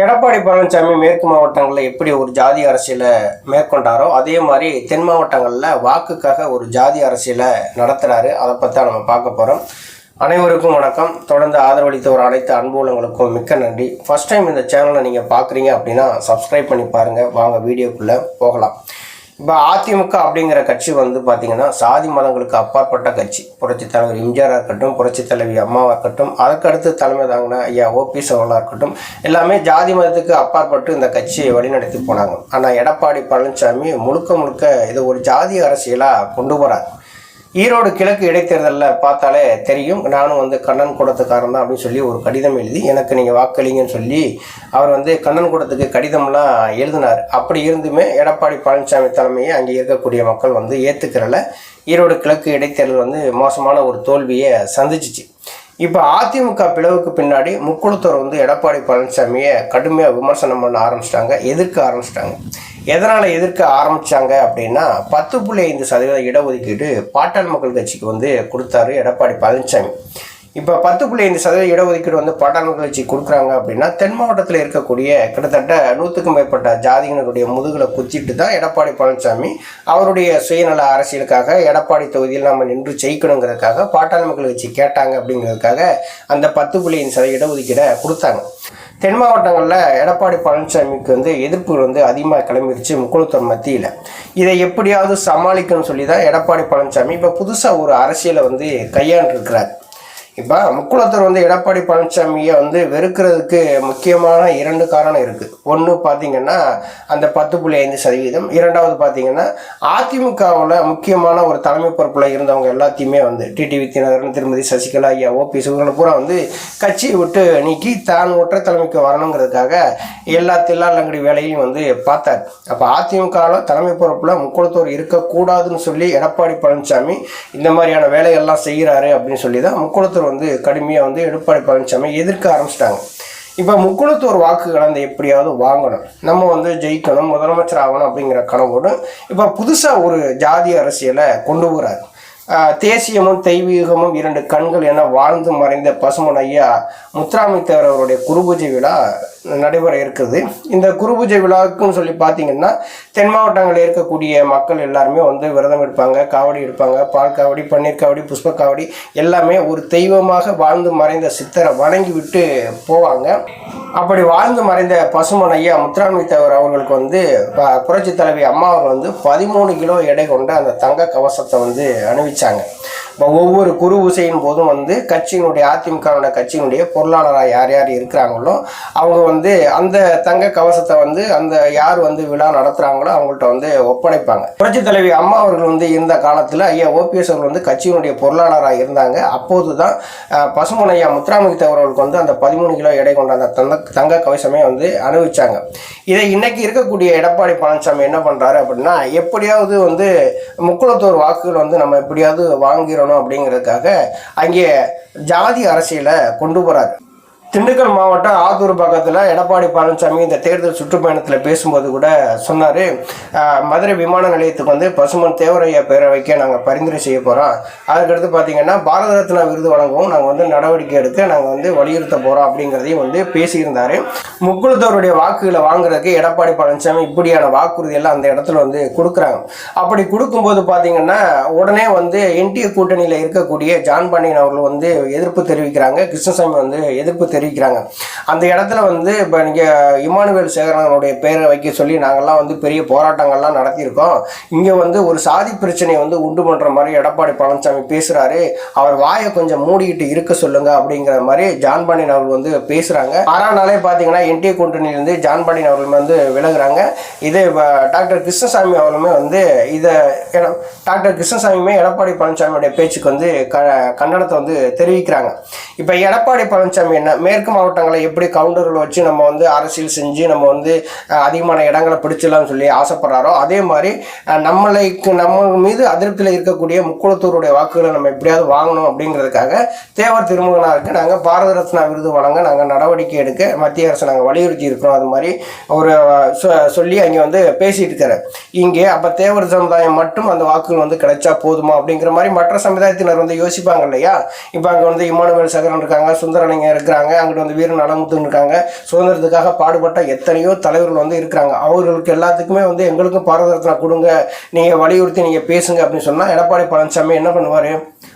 எடப்பாடி பழனிசாமி மேற்கு மாவட்டங்களில் எப்படி ஒரு ஜாதி அரசியலை மேற்கொண்டாரோ அதே மாதிரி தென் மாவட்டங்களில் வாக்குக்காக ஒரு ஜாதி அரசியலை நடத்துகிறாரு அதை பற்றி தான் நம்ம பார்க்க போகிறோம் அனைவருக்கும் வணக்கம். தொடர்ந்து ஆதரவளித்த ஒரு அனைத்து அன்புள்ளங்களுக்கும் மிக்க நன்றி. ஃபஸ்ட் டைம் இந்த சேனலை நீங்கள் பார்க்குறீங்க அப்படின்னா சப்ஸ்கிரைப் பண்ணி பாருங்கள் வாங்க வீடியோக்குள்ளே போகலாம். இப்போ அதிமுக அப்படிங்கிற கட்சி வந்து பார்த்தீங்கன்னா சாதி மதங்களுக்கு அப்பாற்பட்ட கட்சி. புரட்சி தலைவர் எம்ஜிஆராக இருக்கட்டும் புரட்சி தலைவி அம்மாவாக இருக்கட்டும் அதுக்கடுத்து தலைமை தாங்கின ஐயா ஓபிஎஸ் அவர்களாக இருக்கட்டும் எல்லாமே ஜாதி மதத்துக்கு அப்பாற்பட்டு இந்த கட்சியை வழிநடத்தி போனாங்க. ஆனால் எடப்பாடி பழனிசாமி முழுக்க முழுக்க இது ஒரு ஜாதி அரசியலாக கொண்டு போகிறார் ஈரோடு கிழக்கு இடைத்தேர்தலில் பார்த்தாலே தெரியும். நானும் வந்து கண்ணன் கூடத்துக்காரன் தான் அப்படின்னு சொல்லி ஒரு கடிதம் எழுதி எனக்கு நீங்கள் வாக்களிங்கன்னு சொல்லி அவர் வந்து கண்ணன் கூடத்துக்கு கடிதம்லாம் எழுதினார். அப்படி இருந்துமே எடப்பாடி பழனிசாமி தலைமையை அங்கே இருக்கக்கூடிய மக்கள் வந்து ஏற்றுக்கிறல ஈரோடு கிழக்கு இடைத்தேர்தல் வந்து மோசமான ஒரு தோல்வியை சந்திச்சிச்சு. இப்போ அதிமுக பிளவுக்கு பின்னாடி முக்குளத்தூர் வந்து எடப்பாடி பழனிசாமியை கடுமையாக விமர்சனம் பண்ண ஆரம்பிச்சிட்டாங்க. எதிர்க்க ஆரம்பிச்சிட்டாங்க? எதனால் எதிர்க்க ஆரம்பித்தாங்க அப்படின்னா பத்து புள்ளி ஐந்து சதவீத இடஒதுக்கீடு பாட்டாள் மக்கள் கட்சிக்கு வந்து கொடுத்தாரு எடப்பாடி பழனிசாமி இப்போ பத்து புள்ளி ஐந்து சதவீத இடஒதுக்கீடு வந்து பாட்டாள் மக்கள் கட்சி கொடுக்குறாங்க அப்படின்னா தென் மாவட்டத்தில் இருக்கக்கூடிய கிட்டத்தட்ட நூற்றுக்கும் மேற்பட்ட ஜாதியினருடைய முதுகில் குத்திட்டு தான் எடப்பாடி பழனிசாமி அவருடைய சுயநல அரசியலுக்காக எடப்பாடி தொகுதியில் நம்ம நின்று ஜெயிக்கணுங்கிறதுக்காக பாட்டாள் மக்கள் கட்சி கேட்டாங்க அப்படிங்கிறதுக்காக அந்த பத்து புள்ளி ஐந்து சதவீத இடஒதுக்கீடை கொடுத்தாங்க. தென் மாவட்டங்களில் எடப்பாடி பழனிசாமிக்கு வந்து எதிர்ப்புகள் வந்து அதிகமாக கிளம்பிடுச்சு முக்குளத்தூர் மத்தியில். இதை எப்படியாவது சமாளிக்கணும்னு சொல்லி தான் எடப்பாடி பழனிசாமி இப்போ புதுசாக ஒரு அரசியலை வந்து கையாண்டுருக்கிறார். இப்போ முக்குளத்தூர் வந்து எடப்பாடி பழனிசாமியை வந்து வெறுக்கிறதுக்கு முக்கியமான இரண்டு காரணம் இருக்குது ஒன்று பார்த்தீங்கன்னா அந்த பத்து புள்ளி ஐந்து சதவீதம். இரண்டாவது பார்த்தீங்கன்னா அதிமுகவில் முக்கியமான ஒரு தலைமை பொறுப்பில் இருந்தவங்க எல்லாத்தையுமே வந்து டிடிவி தினகரன் திருமதி சசிகலா ஐயா ஓபிஎஸ் இவங்களை பூரா வந்து கட்சியை விட்டு நீக்கி தான் ஒற்றை தலைமைக்கு வரணுங்கிறதுக்காக எல்லா தில்லாலங்கடி வேலையும் வந்து பார்த்தார். அப்போ அதிமுகவில் தலைமை பொறுப்பில் முக்குளத்தூர் இருக்கக்கூடாதுன்னு சொல்லி எடப்பாடி பழனிசாமி இந்த மாதிரியான வேலையெல்லாம் செய்கிறாரு அப்படின்னு சொல்லி தான் முக்குளத்தூர் வந்து கடுமையாக வந்து எடப்பாடி பழனிசாமி எதிர்க்க ஆரம்பிச்சிட்டாங்க. இப்போ முக்குளத்தூர் வாக்குகளை அந்த எப்படியாவது வாங்கணும். நம்ம வந்து ஜெயிக்கணும் முதலமைச்சர் ஆகணும் அப்படிங்கிற கனவோடு இப்போ புதுசாக ஒரு ஜாதி அரசியலை கொண்டு வராரு. தேசியமும் தெய்வீகமும் இரண்டு கண்கள் என வாழ்ந்து மறைந்த பசுமன் ஐயா முத்துராமித்தேவர் அவருடைய குருபூஜை விழா நடைபெற இருக்குது. இந்த குருபூஜை விழாவுக்குன்னு சொல்லி பார்த்தீங்கன்னா தென் மாவட்டங்களில் இருக்கக்கூடிய மக்கள் எல்லாருமே வந்து விரதம் எடுப்பாங்க காவடி எடுப்பாங்க பால் காவடி பன்னீர் காவடி புஷ்ப காவடி எல்லாமே ஒரு தெய்வமாக வாழ்ந்து மறைந்த சித்தரை வணங்கி விட்டு போவாங்க. அப்படி வாழ்ந்து மறைந்த பசுமன் ஐயா முத்துராமித்தேவர் அவர்களுக்கு வந்து புரட்சி தலைவி அம்மா அவர் வந்து பதிமூணு கிலோ எடை கொண்ட அந்த தங்க கவசத்தை வந்து அணிவிச்சாங்க. ஒவ்வொரு குரு உசையின் போதும் வந்து கட்சியினுடைய அதிமுகவோட கட்சியினுடைய பொருளாளராக யார் யார் இருக்கிறாங்களோ அவங்க வந்து அந்த தங்க கவசத்தை வந்து அந்த யார் வந்து விழா நடத்துகிறாங்களோ அவங்கள்ட்ட வந்து ஒப்படைப்பாங்க. புரட்சி தலைவி அம்மா அவர்கள் வந்து இருந்த காலத்தில் ஐயா ஓபிஎஸ் அவர்கள் வந்து கட்சியினுடைய பொருளாளராக இருந்தாங்க. அப்போது தான் பசுமனையா ஐயா அவர்களுக்கு வந்து அந்த பதிமூணு கிலோ எடை கொண்ட அந்த தங்க தங்க கவசமே வந்து அனுபவிச்சாங்க இதை இன்னைக்கு இருக்கக்கூடிய எடப்பாடி பழனிசாமி என்ன பண்ணுறாரு அப்படின்னா எப்படியாவது வந்து முக்குளத்தோர் வாக்குகள் வந்து நம்ம எப்படியாவது வாங்கிறோம் வாங்கிடணும் அப்படிங்கிறதுக்காக அங்கே ஜாதி அரசியலை கொண்டு போகிறாரு திண்டுக்கல் மாவட்டம் ஆத்தூர் பக்கத்தில் எடப்பாடி பழனிசாமி இந்த தேர்தல் சுற்றுப்பயணத்தில் பேசும்போது கூட சொன்னார். மதுரை விமான நிலையத்துக்கு வந்து பசுமன் தேவரையா பேரை வைக்க நாங்கள் பரிந்துரை செய்ய போகிறோம் அதுக்கடுத்து பார்த்தீங்கன்னா பாரத ரத்னா விருது வழங்கவும் நாங்கள் வந்து நடவடிக்கை எடுக்க நாங்கள் வந்து வலியுறுத்த போகிறோம் அப்படிங்கிறதையும் வந்து பேசியிருந்தார். முக்குளத்தோருடைய வாக்குகளை வாங்குறதுக்கு எடப்பாடி பழனிசாமி இப்படியான வாக்குறுதியெல்லாம் அந்த இடத்துல வந்து கொடுக்குறாங்க. அப்படி கொடுக்கும்போது பார்த்தீங்கன்னா உடனே வந்து என்டிஏ கூட்டணியில் இருக்கக்கூடிய ஜான் பாண்டியன் அவர்கள் வந்து எதிர்ப்பு தெரிவிக்கிறாங்க. கிருஷ்ணசாமி வந்து எதிர்ப்பு தெரிவிக்கிறாங்க. அந்த இடத்துல வந்து இப்போ நீங்கள் இமானுவேல் சேகரனுடைய பேரை வைக்க சொல்லி நாங்கள்லாம் வந்து பெரிய போராட்டங்கள்லாம் நடத்தியிருக்கோம். இங்கே வந்து ஒரு சாதி பிரச்சனையை வந்து உண்டு பண்ணுற மாதிரி எடப்பாடி பழனிசாமி பேசுகிறாரு அவர் வாயை கொஞ்சம் மூடிக்கிட்டு இருக்க சொல்லுங்க அப்படிங்கிற மாதிரி ஜான்பாண்டியன் அவர்கள் வந்து பேசுகிறாங்க ஆறாம் நாளே பார்த்தீங்கன்னா என்டிஏ கூட்டணியிலேருந்து ஜான்பாண்டியன் அவர்கள் வந்து விலகுறாங்க. இது டாக்டர் கிருஷ்ணசாமி அவர்களுமே வந்து இதை டாக்டர் கிருஷ்ணசாமியுமே எடப்பாடி பழனிசாமியுடைய பேச்சுக்கு வந்து க கண்டனத்தை வந்து தெரிவிக்கிறாங்க. இப்போ எடப்பாடி பழனிசாமி என்ன மேற்கு மாவட்டங்களை எப்படி கவுண்டர்களை வச்சு நம்ம வந்து அரசியல் செஞ்சு நம்ம வந்து அதிகமான இடங்களை பிடிச்சிடலாம்னு சொல்லி ஆசைப்படுறாரோ அதே மாதிரி நம்மளுக்கு நம்ம மீது அதிருப்தியில் இருக்கக்கூடிய முக்குளத்தூருடைய வாக்குகளை நம்ம எப்படியாவது வாங்கணும் அப்படிங்கிறதுக்காக தேவர் திருமகனாருக்கு நாங்கள் பாரத ரத்னா விருது வழங்க நாங்கள் நடவடிக்கை எடுக்க மத்திய அரசு நாங்கள் வலியுறுத்தி இருக்கிறோம். அது மாதிரி ஒரு சொ- சொல்லி அங்கே வந்து பேசிட்டு இருக்காரு. இங்கே அப்போ தேவர் சமுதாயம் மட்டும் அந்த வாக்குகள் வந்து கிடைச்சா போதுமா அப்படிங்கிற மாதிரி மற்ற சமுதாயத்தினர் வந்து யோசிப்பாங்க இல்லையா? இப்போ அங்கே வந்து இமானுவேல் சகரன் இருக்காங்க சுந்தரலிங்கம் இருக்கிறாங்க அங்கிட்டு வந்து வீர நலமுத்துன்னு இருக்காங்க சுதந்திரத்துக்காக பாடுபட்ட எத்தனையோ தலைவர்கள் வந்து இருக்கிறாங்க. அவர்களுக்கு எல்லாத்துக்குமே வந்து எங்களுக்கும் பாரத ரத்னா கொடுங்க. நீங்கள் வலியுறுத்தி நீங்கள் பேசுங்க அப்படின்னு சொன்னால் எடப்பாடி பழனிசாமி என்ன பண்ணுவார்?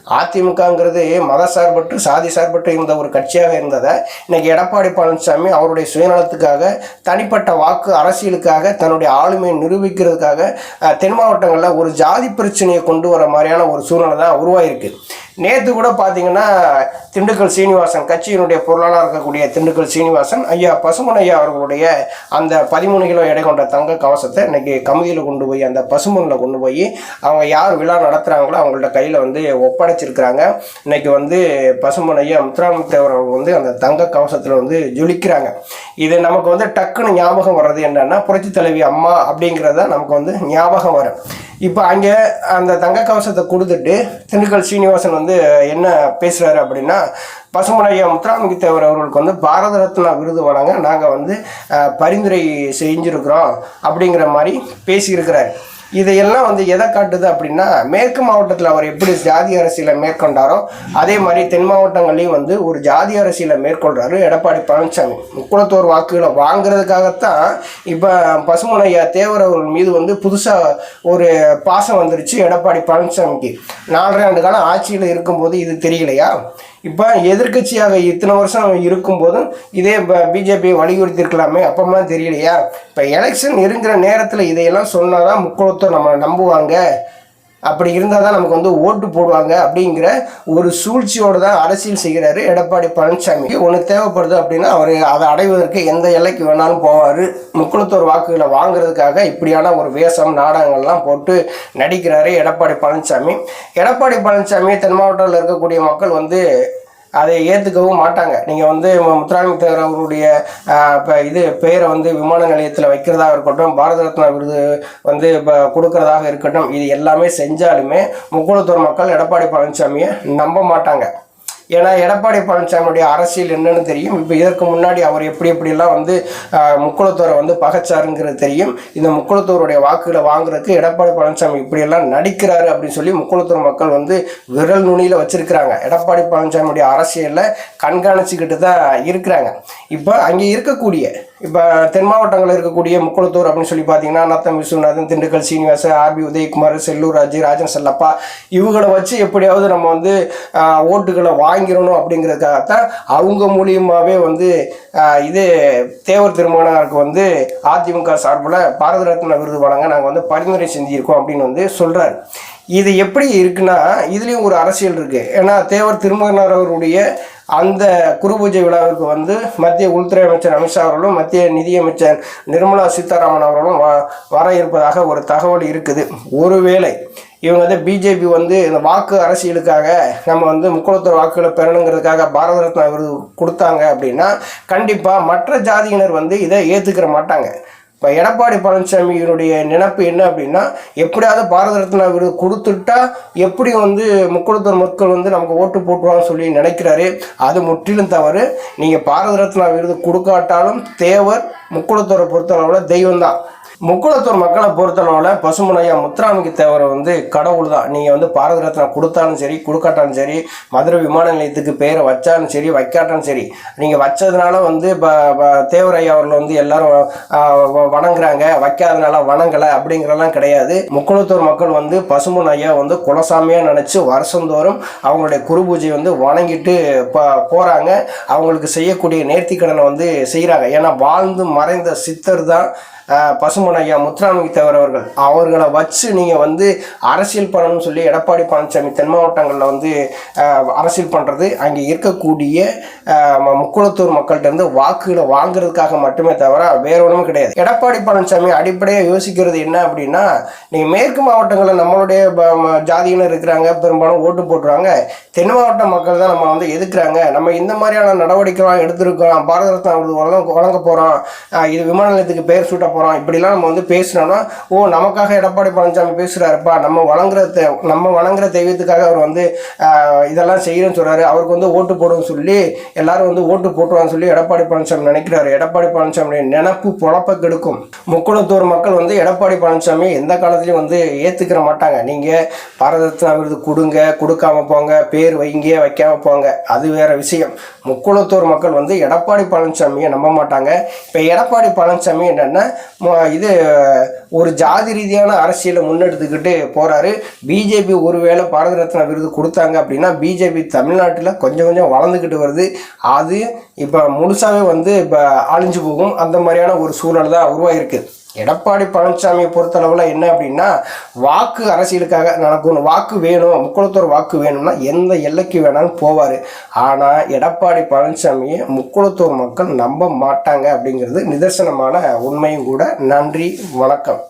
அதிமுகங்கிறது மத சார்பற்று சாதி சார்பற்று இருந்த ஒரு கட்சியாக இருந்ததை இன்னைக்கு எடப்பாடி பழனிசாமி அவருடைய சுயநலத்துக்காக தனிப்பட்ட வாக்கு அரசியலுக்காக தன்னுடைய ஆளுமையை நிரூபிக்கிறதுக்காக தென் மாவட்டங்களில் ஒரு ஜாதி பிரச்சனையை கொண்டு வர மாதிரியான ஒரு சூழ்நிலை தான் உருவாயிருக்கு. நேற்று கூட பார்த்தீங்கன்னா திண்டுக்கல் சீனிவாசன் கட்சியினுடைய பொருளாளர் இருக்கக்கூடிய திண்டுக்கல் சீனிவாசன் ஐயா பசுமன் ஐயா அவர்களுடைய அந்த பதிமூணு கிலோ எடை கொண்ட தங்க கவசத்தை இன்னைக்கு கமுதியில் கொண்டு போய் அந்த பசுமனில் கொண்டு போய் அவங்க யார் விழா நடத்துகிறாங்களோ அவங்கள்ட்ட கையில் வந்து ஒப்படை வச்சிருக்கிறாங்க இன்னைக்கு வந்து பசுமன் ஐயா முத்துராமத்தேவர் அவங்க வந்து அந்த தங்க கவசத்தில் வந்து ஜொலிக்கிறாங்க. இது நமக்கு வந்து டக்குன்னு ஞாபகம் வர்றது என்னன்னா புரட்சி தலைவி அம்மா அப்படிங்கிறத நமக்கு வந்து ஞாபகம் வரும். இப்போ அங்கே அந்த தங்க கவசத்தை கொடுத்துட்டு திண்டுக்கல் சீனிவாசன் வந்து என்ன பேசுகிறாரு அப்படின்னா பசுமனையா முத்துராமலிங்கத்தேவர் அவர்களுக்கு வந்து பாரத ரத்னா விருது வழங்க நாங்கள் வந்து பரிந்துரை செஞ்சுருக்கிறோம் அப்படிங்கிற மாதிரி பேசியிருக்கிறாரு. இதையெல்லாம் வந்து எதை காட்டுது அப்படின்னா மேற்கு மாவட்டத்தில் அவர் எப்படி ஜாதி அரசியலை மேற்கொண்டாரோ அதே மாதிரி தென் மாவட்டங்கள்லையும் வந்து ஒரு ஜாதி அரசியலை மேற்கொள்றாரு எடப்பாடி பழனிசாமி. முக்குளத்தோர் வாக்குகளை வாங்குறதுக்காகத்தான் இப்போ பசுமனையா தேவர் அவர்கள் மீது வந்து புதுசாக ஒரு பாசம் வந்துருச்சு எடப்பாடி பழனிசாமிக்கு. நாலரை ஆண்டு காலம் ஆட்சியில் இருக்கும்போது இது தெரியலையா? இப்போ எதிர்க்கட்சியாக இத்தனை வருஷம் இருக்கும்போதும் இதே பிஜேபி வலியுறுத்தியிருக்கலாமே அப்பமா தெரியலையா? இப்போ எலெக்ஷன் இருக்கிற நேரத்தில் இதையெல்லாம் சொன்னால் தான் முக்கியத்துவம் நம்ம நம்புவாங்க. அப்படி இருந்தால் தான் நமக்கு வந்து ஓட்டு போடுவாங்க அப்படிங்கிற ஒரு சூழ்ச்சியோடு தான் அரசியல் செய்கிறாரு எடப்பாடி பழனிசாமி. ஒன்று தேவைப்படுது அப்படின்னா அவர் அதை அடைவதற்கு எந்த எல்லைக்கு வேணாலும் போவார். முக்குளத்தோர் வாக்குகளை வாங்குறதுக்காக இப்படியான ஒரு வேஷம் நாடகங்கள்லாம் போட்டு நடிக்கிறாரு எடப்பாடி பழனிசாமி. எடப்பாடி பழனிசாமி தென் மாவட்டத்தில் இருக்கக்கூடிய மக்கள் வந்து அதை ஏற்றுக்கவும் மாட்டாங்க. நீங்கள் வந்து முத்துராமலிங்க தேவர் அவருடைய இப்போ இது பெயரை வந்து விமான நிலையத்தில் வைக்கிறதாக இருக்கட்டும் பாரத ரத்னா விருது வந்து இப்போ கொடுக்கறதாக இருக்கட்டும் இது எல்லாமே செஞ்சாலுமே முக்குளத்தூர் மக்கள் எடப்பாடி பழனிசாமியை நம்ப மாட்டாங்க. ஏன்னா எடப்பாடி பழனிசாமியுடைய அரசியல் என்னன்னு தெரியும். இப்போ இதற்கு முன்னாடி அவர் எப்படி எப்படிலாம் வந்து முக்குளத்தூரை வந்து பகைச்சாருங்கிறது தெரியும். இந்த முக்குளத்தூருடைய வாக்குகளை வாங்குறதுக்கு எடப்பாடி பழனிசாமி இப்படியெல்லாம் நடிக்கிறாரு அப்படின்னு சொல்லி முக்குளத்தூர் மக்கள் வந்து விரல் நுனியில் வச்சிருக்கிறாங்க. எடப்பாடி பழனிசாமியுடைய அரசியலில் கண்காணிச்சுக்கிட்டு தான் இருக்கிறாங்க. இப்போ அங்கே இருக்கக்கூடிய இப்போ தென் மாவட்டங்களில் இருக்கக்கூடிய முக்குளத்தூர் அப்படின்னு சொல்லி பார்த்தீங்கன்னா நத்தம் விஸ்வநாதன் திண்டுக்கல் சீனிவாசன் ஆர்பி உதயகுமார் செல்லூர் ராஜு ராஜன் செல்லப்பா இவங்களை வச்சு எப்படியாவது நம்ம வந்து ஓட்டுகளை வாங்கிடணும் அப்படிங்கிறதுக்காகத்தான் அவங்க மூலியமாகவே வந்து இது தேவர் திருமணருக்கு வந்து அதிமுக சார்பில் பாரத ரத்ன விருது வழங்க நாங்கள் வந்து பரிந்துரை செஞ்சுருக்கோம் அப்படின்னு வந்து சொல்கிறாரு இது எப்படி இருக்குன்னா இதுலேயும் ஒரு அரசியல் இருக்குது ஏன்னா தேவர் திருமகனார் அவருடைய அந்த குரு பூஜை விழாவிற்கு வந்து மத்திய உள்துறை அமைச்சர் அமித்ஷா அவர்களும் மத்திய நிதியமைச்சர் நிர்மலா சீதாராமன் அவர்களும் வ வர இருப்பதாக ஒரு தகவல் இருக்குது. ஒருவேளை இவங்க வந்து பிஜேபி வந்து இந்த வாக்கு அரசியலுக்காக நம்ம வந்து முக்குளத்தூர் வாக்குகளை பெறணுங்கிறதுக்காக பாரத ரத்னா விருது கொடுத்தாங்க அப்படின்னா கண்டிப்பாக மற்ற ஜாதியினர் வந்து இதை ஏற்றுக்கிற மாட்டாங்க. இப்போ எடப்பாடி பழனிசாமியினுடைய நினைப்பு என்ன அப்படின்னா எப்படியாவது பாரத ரத்னா விருது கொடுத்துட்டா எப்படி வந்து முக்குளத்தூர் மக்கள் வந்து நமக்கு ஓட்டு போட்டுருவாங்கன்னு சொல்லி நினைக்கிறாரு. அது முற்றிலும் தவறு. நீங்கள் பாரத ரத்னா விருது கொடுக்காட்டாலும் தேவர் முக்குளத்தூரை பொறுத்தளவில் தெய்வம் தான் முக்குளத்தூர் மக்களை பொறுத்தனால பசுமனையா முத்துராமிக்கு தேவரை வந்து கடவுள் தான் நீங்கள் வந்து பாரத ரத்னா கொடுத்தாலும் சரி கொடுக்காட்டாலும் சரி மதுரை விமான நிலையத்துக்கு பேரை வச்சாலும் சரி வைக்காட்டாலும் சரி நீங்கள் வச்சதுனால வந்து இப்போ ப- தேவர் வந்து எல்லாரும் வ- வணங்குறாங்க. வைக்காதனால வணங்கலை அப்படிங்கிறலாம் கிடையாது. முக்குளத்தூர் மக்கள் வந்து பசுமன் ஐயா வந்து குலசாமியாக நினச்சி வருஷந்தோறும் அவங்களுடைய குரு பூஜை வந்து வணங்கிட்டு ப போகிறாங்க அவங்களுக்கு செய்யக்கூடிய நேர்த்திக்கடனை வந்து செய்கிறாங்க ஏன்னா வாழ்ந்து மறைந்த சித்தர் தான் பசுமன் ஐயா முத்துராமலிங்க தேவர் அவர்கள் அவர்களை வச்சு நீங்கள் வந்து அரசியல் பண்ணணும்னு சொல்லி எடப்பாடி பழனிசாமி தென் மாவட்டங்களில் வந்து அரசியல் பண்ணுறது அங்கே இருக்கக்கூடிய முக்குளத்தூர் மக்கள்கிட்ட இருந்து வாக்குகளை வாங்குறதுக்காக மட்டுமே தவிர வேற ஒன்றும் கிடையாது. எடப்பாடி பழனிசாமி அடிப்படையாக யோசிக்கிறது என்ன அப்படின்னா நீங்கள் மேற்கு மாவட்டங்களில் நம்மளுடைய ஜாதியினர் இருக்கிறாங்க பெரும்பாலும் ஓட்டு போட்டுருவாங்க. தென் மாவட்ட மக்கள் தான் நம்ம வந்து எதுக்குறாங்க நம்ம இந்த மாதிரியான நடவடிக்கைலாம் எடுத்திருக்கோம். பாரத ரத்னா விருது வழங்க போகிறோம் இது விமான நிலையத்துக்கு பெயர் சூட்ட போகிறோம் இப்படிலாம் நம்ம வந்து பேசினோம்னா ஓ நமக்காக எடப்பாடி பழனிசாமி பேசுகிறாருப்பா நம்ம வணங்குற தெ- நம்ம வணங்குற தெய்வத்துக்காக அவர் வந்து இதெல்லாம் செய்கிறேன்னு சொல்கிறாரு அவருக்கு வந்து ஓட்டு போடுன்னு சொல்லி எல்லாரும் வந்து ஓட்டு போட்டுவான்னு சொல்லி எடப்பாடி பழனிசாமி நினைக்கிறாரு. எடப்பாடி பழனிசாமி நினப்பு பொழப்ப கெடுக்கும். முக்குளத்தூர் மக்கள் வந்து எடப்பாடி பழனிசாமி எந்த காலத்துலையும் வந்து ஏற்றுக்கிற மாட்டாங்க. நீங்கள் பாரத ரத்னா விருது கொடுங்க கொடுக்காம போங்க பேர் வைங்க வைக்காம போங்க. அது வேற விஷயம். முக்குளத்தூர் மக்கள் வந்து எடப்பாடி பழனிசாமியை நம்ப மாட்டாங்க. இப்போ எடப்பாடி பழனிசாமி என்னென்னா இது ஒரு ஜாதி ரீதியான அரசியலை முன்னெடுத்துக்கிட்டு போகிறாரு பிஜேபி ஒருவேளை பாரத ரத்னா விருது கொடுத்தாங்க அப்படின்னா பிஜேபி தமிழ்நாட்டில் கொஞ்சம் கொஞ்சம் வளர்ந்துக்கிட்டு வருது. அது இப்போ முழுசாவே வந்து இப்போ அழிஞ்சு போகும். அந்த மாதிரியான ஒரு சூழல் தான் உருவாகிருக்கு எடப்பாடி பழனிசாமியை பொறுத்தளவில் என்ன அப்படின்னா வாக்கு அரசியலுக்காக நடக்கும் வாக்கு வேணும் முக்குளத்தூர் வாக்கு வேணும்னா எந்த எல்லைக்கு வேணாலும் போவார். ஆனால் எடப்பாடி பழனிசாமியை முக்குளத்தூர் மக்கள் நம்ப மாட்டாங்க அப்படிங்கிறது நிதர்சனமான உண்மையும் கூட. நன்றி வணக்கம்.